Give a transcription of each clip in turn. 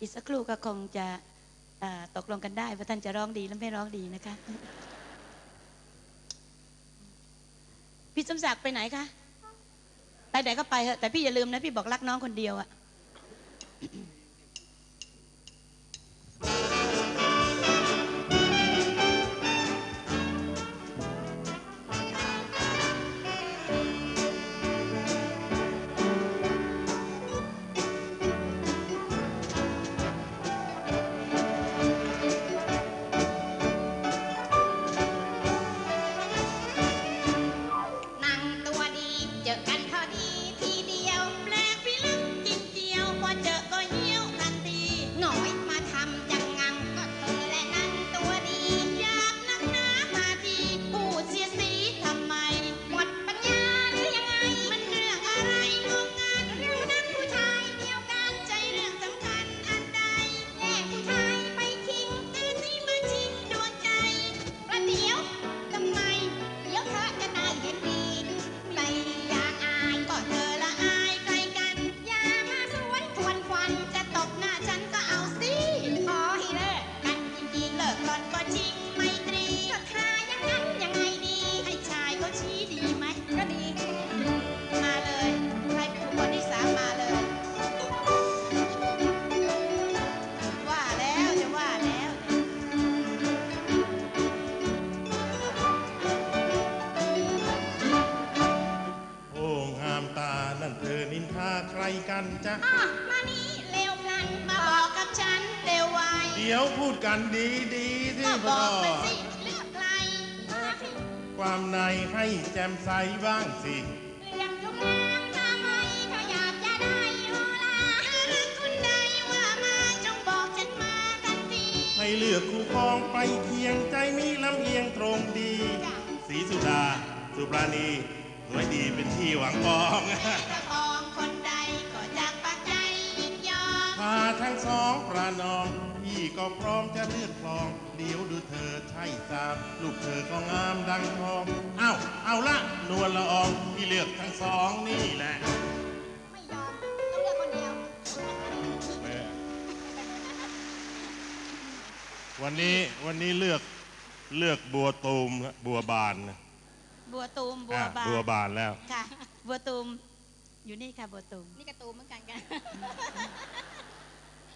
อีกสักครู่ก็คงจะตกลงกันได้ว่าท่านจะร้องดีและไม่ร้องดีนะคะ พี่สมศักดิ์ไปไหนคะไปไหนก็ไปเถอะแต่พี่อย่าลืมนะ พี่บอกรักน้องคนเดียวอะ กันจ๊ะอะมานี่เร็วพลันมาบอกกับฉันเร็วไวเดี๋ยวพูดกันดีดีๆที่ก็พบออกมาสิเลือกใครมาสิความในให้แจ่มใสบ้างสิเลือกทุกนางทำไมถ้าอยากจะได้โอลาหรือคุณใดว่ามาจงบอกฉันมาทันที ให้เลือกคู่ครองไปเคียงใจมีลำเอียงตรงดีสีสุดา สุปราณีสวยดีเป็นที่หวังปองถ้าคอาทั้งสองประนอม พี่ก็พร้อมจะเลือกครอง เดี๋ยวดูเธอใช่สามลูกเธอก็งามดังทอง เอ้า เอาละนวลละอองพี่เลือกทั้งสองนี่แหละไม่ยอมต้องเลือกคนเดียววันนี้วันนี้เลือกเลือกบัวตูมครับบัวบานนะบัวตูมบัวอะบานบัวบานแล้ว ค่ะ บัวตูมอยู่นี่ค่ะบัวตูมนี่กระตูมเหมือนกันกัน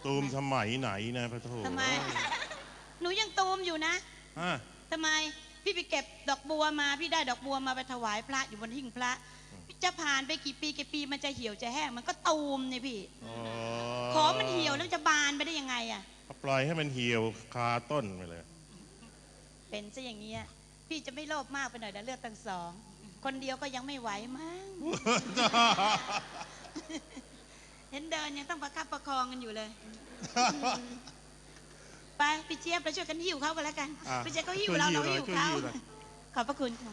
ตูมสมัยไหนนะพระโททำไม หนูยังตูมอยู่นะฮะทำไม พี่ไปเก็บดอกบัวมา พี่ได้ดอกบัวมาไปถวายพระอยู่บนหิ้งพระ จะผ่านไปกี่ปีกี่ปีมันจะเหี่ยวจะแห้ง มันก็ตูมเนี่ยพี่ อ๋อขอมันเหี่ยวแล้วมันจะบานไปได้ยังไงอะเอาปล่อยให้มันเหี่ยวคาต้นไปเลย เป็นซะอย่างเงี้ย พี่จะไม่โลภมากไปหน่อยนะเลือกตั้งสอง คนเดียวก็ยังไม่ไหวมั้ง เห็นเดินยังต้องประคับประคองกันอยู่เลย ไปพี่เจี๊ยบเราช่วยกันหิ้วเขากันแล้วกันอะพี่เจี๊ยบเขาหิ้วช่วยเราหิ้วเราหิ้วหน่อยช่วยเขาหิ้วหน่อยขอบพระคุณค่ะ